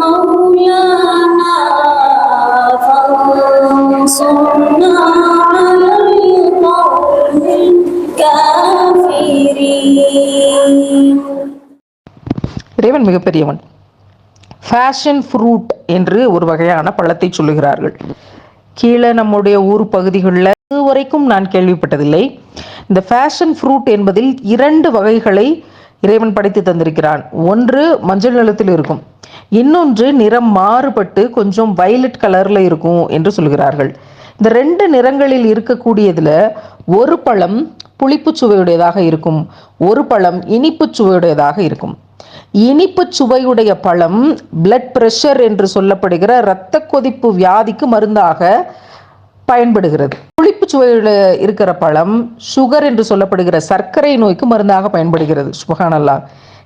مولانا فانصرنا على القوم الكافرين இறைவன் மிகப்பெரியவன் fashion fruit என்று ஒரு வகையான பழத்தை சொல்லுகிறார்கள் கீழே நம்முடைய ஊர் பகுதிகளில் இதுவரைக்கும் நான் கேள்விப்பட்டதில்லை இந்த ஃபேஷன் ஃப்ரூட் என்பதில் இரண்டு வகைகளை இறைவன் படைத்து தந்திருக்கிறான் ஒன்று மஞ்சள் நிறத்தில் இருக்கும் இன்னொன்று நிறம் மாறுபட்டு கொஞ்சம் வைலட் கலரில் இருக்கும் என்று சொல்கிறார்கள். இந்த ரெண்டு நிறங்களில் இருக்கக்கூடியதில் ஒரு பழம் புளிப்பு சுவையுடையதாக இருக்கும் ஒரு பழம் இனிப்பு சுவையுடையதாக இருக்கும். இனிப்பு சுவையுடைய பழம் பிளட் பிரஷர் என்று சொல்லப்படுகிற இரத்த கொதிப்பு வியாதிக்கு மருந்தாக பயன்படுகிறது. புளிப்பு சுவையில் இருக்கிற பழம் சுகர் என்று சொல்லப்படுகிற சர்க்கரை நோய்க்கு மருந்தாக பயன்படுகிறது சுபகானல்லா.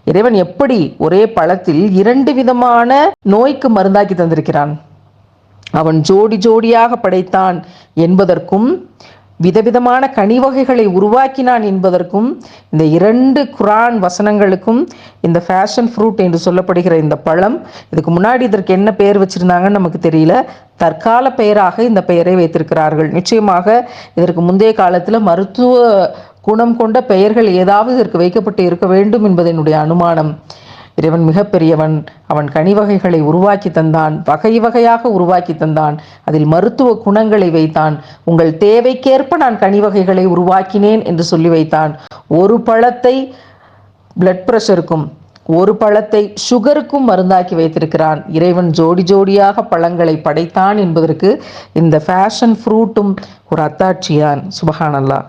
இறைவன் எப்படி ஒரே பழத்தில் இரண்டு விதமான நோய்க்கு மருந்தாக்கி தந்திருக்கிறான்? அவன் ஜோடி ஜோடியாக படைத்தான் என்பதற்கும் விதவிதமான கனி வகைகளை உருவாக்கினான் என்பதற்கும் இந்த இரண்டு குரான் வசனங்களுக்கும் இந்த ஃபேஷன் ஃப்ரூட் என்று சொல்லப்படுகிற இந்த பழம் இதுக்கு முன்னாடி இதற்கு என்ன பெயர் வச்சிருந்தாங்கன்னு நமக்கு தெரியல. தற்கால பெயராக இந்த பெயரை வைத்திருக்கிறார்கள். நிச்சயமாக இதற்கு முந்தைய காலத்தில் மருத்துவ குணம் கொண்ட பெயர்கள் ஏதாவது இதற்கு வைக்கப்பட்டு இருக்க வேண்டும் என்பது என்னுடைய அனுமானம். இறைவன் மிகப்பெரியவன். அவன் கனிவகைகளை உருவாக்கி தந்தான். வகை வகையாக உருவாக்கி தந்தான். அதில் மருத்துவ குணங்களை வைத்தான். உங்கள் தேவைக்கேற்ப நான் கனிவகைகளை உருவாக்கினேன் என்று சொல்லி வைத்தான். ஒரு பழத்தை பிளட் ப்ரெஷருக்கும் ஒரு பழத்தை சுகருக்கும் மருந்தாக்கி வைத்திருக்கிறான். இறைவன் ஜோடி ஜோடியாக பழங்களை படைத்தான் என்பதற்கு இந்த ஃபேஷன் ஃப்ரூட்டும் ஒரு அத்தாட்சியான். சுபஹானல்லா